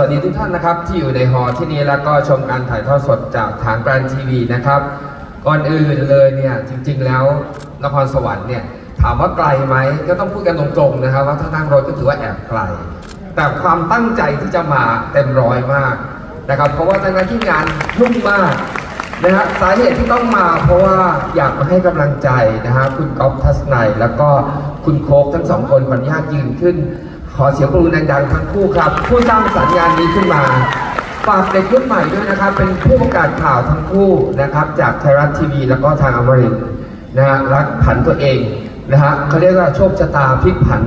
วัสดีทุกท่านนะครับ ที่อยู่ในหอที่นี้แล้วก็ชมการถ่ายทอดสดจากทางแกรนทีวีนะครับ ก่อนอื่นเลยเนี่ยจริง ๆ แล้วนครสวรรค์เนี่ยถามว่าไกลไหมก็ต้องพูดกันตรงๆนะครับว่าถ้านั่งรถก็ถือว่าแอบไกล แต่ความตั้งใจที่จะมาเต็มร้อยมากนะครับเพราะว่าทั้งนั้นที่งานยุ่งมากนะฮะสาเหตุที่ต้องมาเพราะว่าอยากมาให้กำลังใจนะฮะคุณก๊อฟทัศนัยแล้วก็คุณโคกทั้งสองคนขออนุญาตยืนขึ้น ขอเสียงปรบมือดังๆทั้งคู่ครับ ผู้สร้างสรรค์งานนี้ขึ้นมาฝากเด็กรุ่นใหม่ด้วยนะครับ เป็นผู้ประกาศข่าวทั้งคู่นะครับ จากไทยรัฐทีวีแล้วก็ทางอมรินนะฮะรักผันตัวเองนะฮะเขาเรียกว่าโชคชะตาพลิกผัน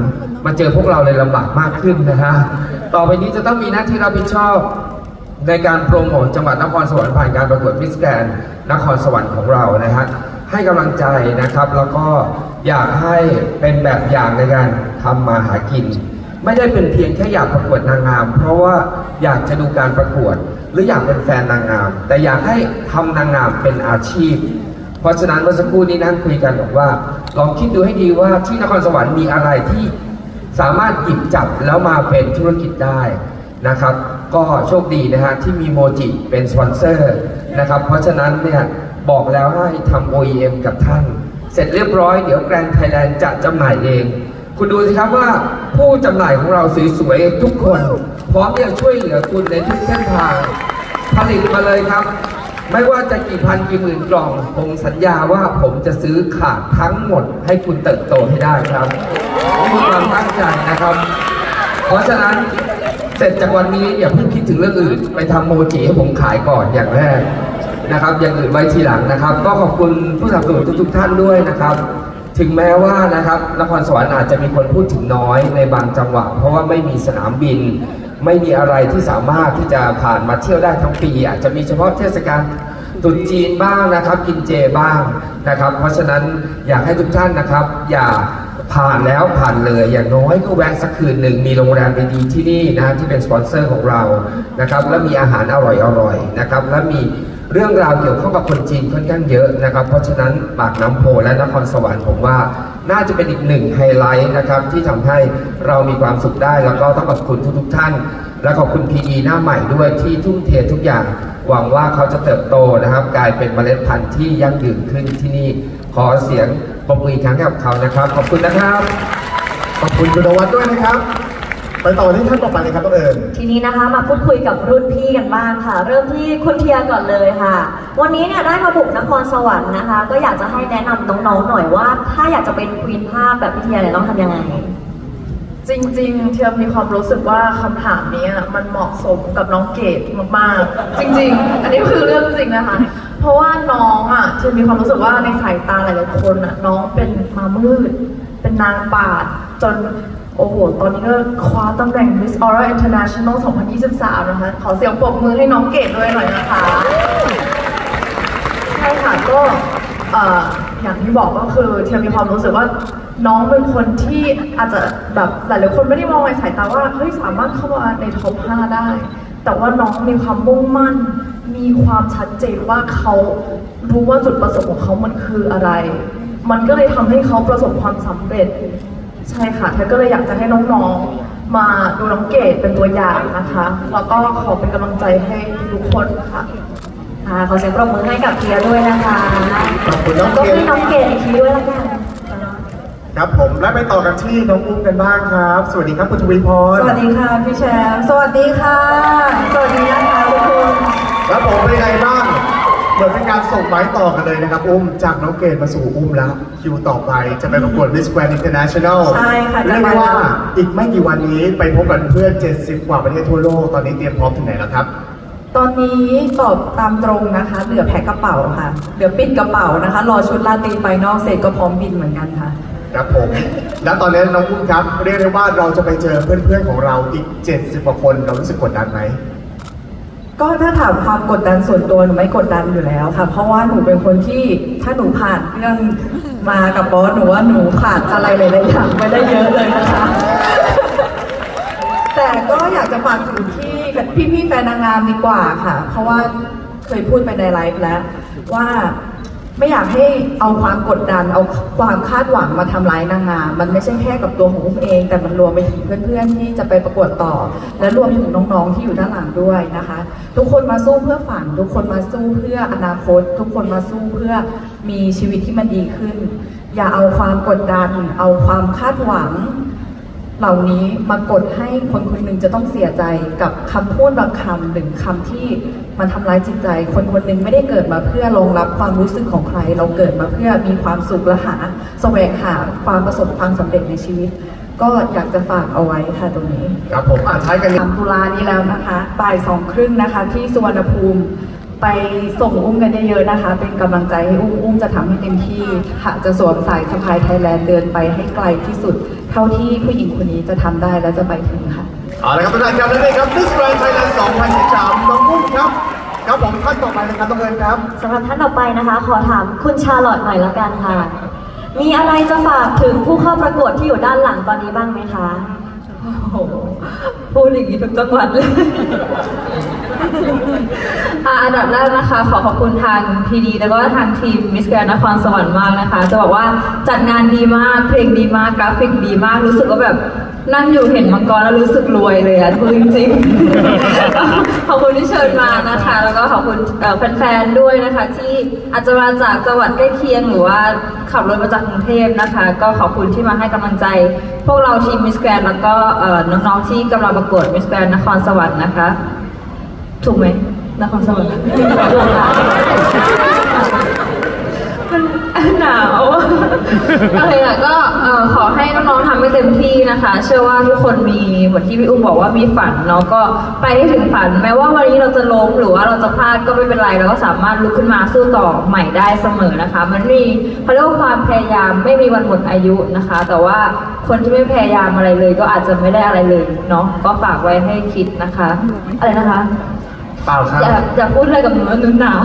มาเจอพวกเราเลยลำบากมากขึ้นนะฮะต่อไปนี้จะต้องมีหน้าที่รับผิดชอบในการโปรโมทจังหวัดนครสวรรค์ผ่านการประกวดมิสแกรนนครสวรรค์ของเรานะฮะให้กำลังใจนะครับ แล้วก็อยากให้เป็นแบบอย่างในการทำมาหากิน ไม่ได้เป็นเพียงแค่อยากประกวดนางงาม เพราะว่าอยากจะดูการประกวด หรืออยากเป็นแฟนนางงาม แต่อยากให้ทำนางงามเป็นอาชีพ เพราะฉะนั้นเมื่อสักครู่นี้นั่งคุยกันบอกว่า ลองคิดดูให้ดีว่าที่นครสวรรค์มีอะไรที่สามารถหยิบจับแล้วมาเป็นธุรกิจได้นะครับ ก็โชคดีนะฮะที่มีโมจิเป็นสปอนเซอร์นะครับ เพราะฉะนั้นเนี่ยบอกแล้วให้ทำ OEM กับท่าน เสร็จเรียบร้อยเดี๋ยวแกรนด์ไทยแลนด์จะจำหน่ายเอง คุณดูสิครับว่า ผู้จำหน่ายของเราสวยๆทุกคน พร้อมที่จะช่วยเหลือคุณในทุกเส้นทาง ผลิตมาเลยครับ ไม่ว่าจะกี่พันกี่หมื่นกล่อง ผมสัญญาว่าผมจะซื้อขาดทั้งหมด ให้คุณเติบโตให้ได้ครับนี่คือความตั้งใจนะครับ เพราะฉะนั้นเสร็จจากวันนี้อย่าเพิ่งคิดถึงเรื่องอื่น ไปทำโมจิให้ผมขายก่อนอย่างแรกนะครับอย่างอื่นไว้ทีหลังนะครับ ก็ขอบคุณผู้สนับสนุนทุกๆท่านด้วยนะครับ ถึงแม้ว่านะครับนครสวรรค์อาจจะมีคนพูดถึงน้อยในบางจังหวะเพราะว่าไม่มีสนามบิน ไม่มีอะไรที่สามารถที่จะผ่านมาเที่ยวได้ทั้งปี อาจจะมีเฉพาะเทศกาลตรุษจีนบ้างนะครับ กินเจบ้างนะครับ เพราะฉะนั้นอยากให้ทุกท่านนะครับ อย่าผ่านแล้วผ่านเลยอย่างน้อยก็แวะสักคืนหนึ่งมีโรงแรมดีๆที่นี่นะที่เป็นสปอนเซอร์ของเรานะครับ และมีอาหารอร่อยๆนะครับ และมี เรื่องราวเกี่ยวข้องกับคนจีนค่อนข้างเยอะนะครับ เพราะฉะนั้นปากน้ำโพและนครสวรรค์ผมว่าน่าจะเป็นอีกหนึ่งไฮไลท์นะครับ ที่ทำให้เรามีความสุขได้ แล้วก็ต้องขอบคุณทุกๆท่าน และขอบคุณ PE หน้าใหม่ด้วยที่ทุ่มเททุกอย่าง หวังว่าเขาจะเติบโตนะครับ กลายเป็นเมล็ดพันธุ์ที่ยั่งยืนขึ้นที่นี่ขอเสียงปรบมืออีกครั้งให้กับเขานะครับ ขอบคุณนะครับ ขอบคุณคุณวัดด้วยนะครับ ไปต่อที่ท่านต่อไปเลยครับต้องเอิญ ทีนี้นะคะมาพูดคุยกับรุ่นพี่กันบ้างค่ะ เริ่มที่คุณเทียก่อนเลยค่ะ วันนี้เนี่ยได้มาบุกนครสวรรค์นะคะ ก็อยากจะให้แนะนำน้องๆหน่อยว่า ถ้าอยากจะเป็นควีนภาพแบบพี่เทียเนี่ยต้องทำยังไง จริงๆ เทียมมีความรู้สึกว่าคำถามนี้อะมันเหมาะสมกับน้องเกดมากๆ จริง ๆ อันนี้คือเรื่องจริงนะคะ เพราะว่าน้องอะเทียมมีความรู้สึกว่าในสายตาหลายๆคนอะน้องเป็นมามืด เป็นนางปาดจน โอ้โห ตอนนี้ก็คว้าตำแหน่ง Miss Aura International 2023 นะคะ ขอเสียงปรบมือให้น้องเกดด้วยหน่อยนะคะใช่ค่ะก็อย่างที่บอกก็คือเทียมมีความรู้สึกว่าน้องเป็นคนที่อาจจะแบบหลายๆคนไม่ได้มองในสายตาว่าเฮ้ยสามารถเข้ามาในท็อป 5 ได้ แต่ว่าน้องมีความมุ่งมั่น มีความชัดเจนว่าเขารู้ว่าจุดประสงค์ของเขามันคืออะไร มันก็เลยทำให้เขาประสบความสำเร็จ ใช่ค่ะเธอก็เลยอยากจะให้น้องๆ มาดูน้องเกดเป็นตัวอย่างนะคะ แล้วก็ขอเป็นกำลังใจให้ทุกคนค่ะ ค่ะขอเสียงปรบมือให้กับเทียด้วยนะคะขอบคุณน้องก็เกดพี่น้องเกดอีกทีด้วยละกันครับผมและไปต่อกันที่น้องอุ้มกันบ้างครับ สวัสดีครับคุณทวีพรสวัสดีค่ะพี่แชมป์สวัสดีค่ะ สวัสดีนะคะทุกคนแล้วผมเป็นไงบ้าง เหมือนเป็นการส่งไม้ต่อกันเลยนะครับ อุ้มจากน้องเกดมาสู่อุ้มแล้ว คิวต่อไปจะไปประกวด Miss Grand International ใช่ค่ะเรียกจะไปได้ว่าแล้วอีกไม่กี่วันนี้ไปพบกับเพื่อน 70 กว่าประเทศทั่วโลก ตอนนี้เตรียมพร้อมถึงไหนแล้วครับ ตอนนี้ตอบตามตรงนะคะ เหลือแพ็คกระเป๋าค่ะ เหลือปิดกระเป๋านะคะ รอชุดลาตรีไปนอกเสร็จก็พร้อมบินเหมือนกันค่ะ ครับผม และตอนนี้น้องอุ้มครับ เรียกได้ว่าเราจะไปเจอเพื่อนๆของเราอีก 70 กว่าคน เรารู้สึกกดดันไหม ก็ถ้าถามความกดดันส่วนตัวหนูไม่กดดันอยู่แล้วค่ะ เพราะว่าหนูเป็นคนที่ถ้าหนูผ่านเรื่องมากับบอสหนูว่าหนูผ่านอะไรหลายๆอย่างไปได้เยอะเลยนะคะ แต่ก็อยากจะฝากถึงที่พี่ๆแฟนนางงามดีกว่าค่ะ เพราะว่าเคยพูดไปในไลฟ์แล้วว่า ไม่อยากให้เอาความกดดัน เอาความคาดหวังมาทำร้ายนางงามมันไม่ใช่แค่กับตัวของอุ้มเอง แต่มันรวมไปถึงเพื่อนๆที่จะไปประกวดต่อ และรวมถึงน้องๆที่อยู่ด้านหลังด้วยนะคะ ทุกคนมาสู้เพื่อฝัน ทุกคนมาสู้เพื่ออนาคต ทุกคนมาสู้เพื่อมีชีวิตที่มันดีขึ้น อย่าเอาความกดดัน เอาความคาดหวัง เหล่านี้มากดให้คนคนหนึ่งจะต้องเสียใจกับคำพูดบางคำหรือคำที่มันทำร้ายจิตใจ คนคนหนึ่งไม่ได้เกิดมาเพื่อรองรับความรู้สึกของใคร เราเกิดมาเพื่อมีความสุขและหาแสวงหาความประสบความสำเร็จในชีวิต ก็อยากจะฝากเอาไว้ค่ะตรงนี้ ครับผมอ่านท้ายกันนิดสามตุลานี้แล้วนะคะบ่ายสองครึ่งนะคะ ที่สุวรรณภูมิ ไปส่งอุ้มกันเยอะๆนะคะ เป็นกำลังใจให้อุ้มอุ้มจะทำให้เต็มที่ค่ะจะสวมสายสะพายไทยแลนด์เดินไปให้ไกลที่สุด เท่าที่ผู้หญิงคนนี้จะทำได้และจะไปถึงค่ะ เอาละครับทุกท่านครับและนี่ครับ Miss Grand Thailand 2013น้องอุ้มครับ ครับผมท่านต่อไปนะครับต้องเอิญครับ สำหรับท่านต่อไปนะคะ ขอถามคุณชาลอตหน่อยละกันค่ะ มีอะไรจะฝากถึงผู้เข้าประกวดที่อยู่ด้านหลังตอนนี้บ้างไหมคะ โอ้โหพูดอย่างนี้ทุกจังหวัดเลย อะอันดับแรกนะคะ ขอขอบคุณทางพีดีแล้วก็ทางทีมมิสแกรนนครสวรรค์มากนะคะ จะบอกว่าจัดงานดีมาก เพลงดีมาก กราฟิกดีมาก รู้สึกว่าแบบนั่งอยู่เห็นมังกรแล้วรู้สึกรวยเลยอะพูดจริงๆขอบคุณที่เชิญมานะคะ แล้วก็ขอบคุณแฟนๆด้วยนะคะ ที่อาจจะมาจากจังหวัดใกล้เคียงหรือว่าขับรถมาจากกรุงเทพนะคะ ก็ขอบคุณที่มาให้กำลังใจ พวกเราทีมมิสแกรนแล้วก็น้องๆที่กำลังประกวดมิสแกรนนครสวรรค์นะคะ ถูกไหมนครสวรรค์มันหนาวโอเคค่ะก็เอ่อขอให้น้องๆทำให้เต็มที่นะคะ เชื่อว่าทุกคนมีเหมือนที่พี่อุ้มบอกว่ามีฝันเนาะก็ไปให้ถึงฝัน แม้ว่าวันนี้เราจะล้มหรือว่าเราจะพลาดก็ไม่เป็นไรเราก็สามารถลุกขึ้นมาสู้ต่อใหม่ได้เสมอนะคะ มันมีเขาเรียกว่าความพยายามไม่มีวันหมดอายุนะคะ แต่ว่าคนที่ไม่พยายามอะไรเลย ก็อาจจะไม่ได้อะไรเลยเนาะก็ฝากไว้ให้คิดนะคะ อะไรนะคะ เปล่าครับ อย่าอย่าพูดอะไรกับหนูนะหนูหนาว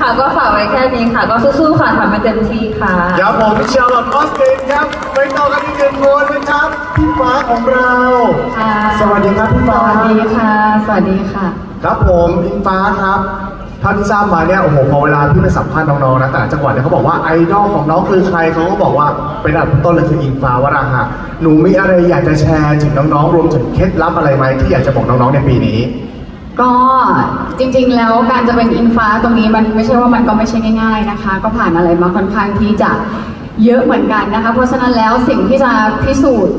ค่ะก็ฝากไว้แค่นี้ค่ะ ก็สู้ๆค่ะทำให้เต็มที่ค่ะเดี๋ยวผมชาลอตออสตินครับไปต่อกันอีกหนึ่งคนนะครับพี่ฟ้าของเรา ค่ะ สวัสดีครับพี่สฟ้าวัสดีค่ะ สวัสดีค่ะ ครับผมพี่ฟ้าครับเท่าที่ทราบมาเนี่ยโอ้โหพอเวลาพี่ไปสัมภาษณ์น้องๆนะแต่ละจังหวัดเนี่ยเขาบอกว่าไอดอลของน้องคือใครเขาก็บอกว่าเป็นอันดับต้นเลยคืออิงฟ้าวราหะหนูมีอะไรอยากจะแชร์ถึงน้องๆรวมถึงเคล็ดลับอะไรไหมที่อยากจะบอกน้องๆในปีนี้ ก็จริงๆ แล้วการจะเป็นอินฟ้าตรงนี้มันไม่ใช่ว่ามันก็ไม่ใช่ง่ายๆนะคะ ก็ผ่านอะไรมาค่อนข้างที่จะเยอะเหมือนกันนะคะ เพราะฉะนั้นแล้วสิ่งที่จะพิสูจน์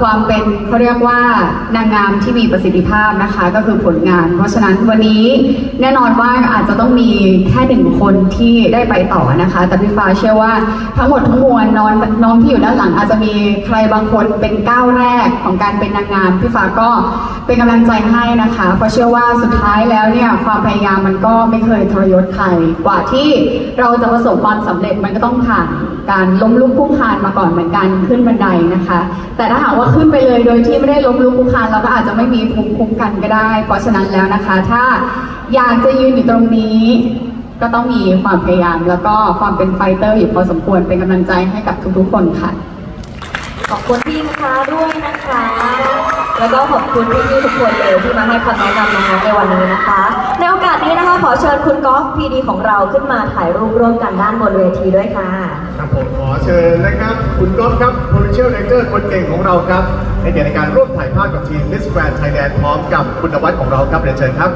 ความเป็นเขาเรียกว่านางงามที่มีประสิทธิภาพนะคะ ก็คือผลงาน เพราะฉะนั้นวันนี้แน่นอนว่าอาจจะต้องมีแค่หนึ่งคนที่ได้ไปต่อนะคะ แต่พี่ฟ้าเชื่อว่าทั้งหมดทั้งมวลน้องน้องที่อยู่ด้านหลัง อาจจะมีใครบางคนเป็นก้าวแรกของการเป็นนางงามพี่ฟ้าก็เป็นกำลังใจให้นะคะ เพราะเชื่อว่าสุดท้ายแล้วเนี่ยความพยายามมันก็ไม่เคยทรยศใครกว่าที่เราจะประสบความสำเร็จมันก็ต้องผ่านการล้มลุกคุกคานมาก่อนเหมือนกันขึ้นบันไดนะคะแต่ถ้าหากว่าขึ้นไปเลยโดยที่ไม่ได้ล้มลุกคลุกคลานเราก็อาจจะไม่มีภูมิคุ้มกันก็ได้ เพราะฉะนั้นแล้วนะคะ ถ้าอยากจะยืนอยู่ตรงนี้ ก็ต้องมีความพยายาม แล้วก็ความเป็นไฟเตอร์อยู่พอสมควรเป็นกำลังใจให้กับทุกๆคนค่ะ ขอบคุณพี่นะคะด้วยนะคะ แล้วก็ขอบคุณพี่ๆทุกคนเลยที่มาให้คำแนะนำน้องๆในวันนี้นะคะ ในโอกาสนี้นะคะ ขอเชิญคุณกอล์ฟพีดีของเราขึ้นมาถ่ายรูปร่วมกันด้านบนเวทีด้วยค่ะ ครับผมขอเชิญนะครับ คุณก๊อฟครับ Potential Ranger คนเก่งของเราครับให้เกียรติในการร่วมถ่ายภาพกับทีม Miss Grand Thailand พร้อมกับคุณวัดของเราครับเรียนเชิญครับ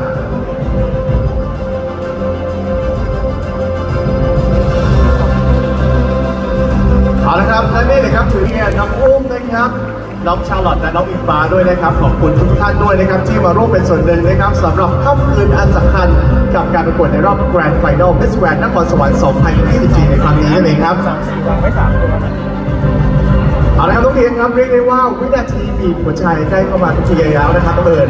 เอาละครับและนี่เลยครับถือเนี่ยน้องอุ้มนะครับ น้องชาลอตและน้องอิงฟ้าด้วยนะครับ ขอบคุณทุกท่านด้วยนะครับ ที่มาร่วมเป็นส่วนหนึ่งนะครับสำหรับค่ำคืนอันสำคัญกับการประกวดในรอบ Grand Final Miss Grand นครสวรรค์ 2024 ในครั้งนี้นั่นเองครับเอาละครับทุกทีครับเรียกได้ว่าวินาทีบีบหัวใจใกล้เข้ามาทุกทีแล้วนะครับน้องเอิญ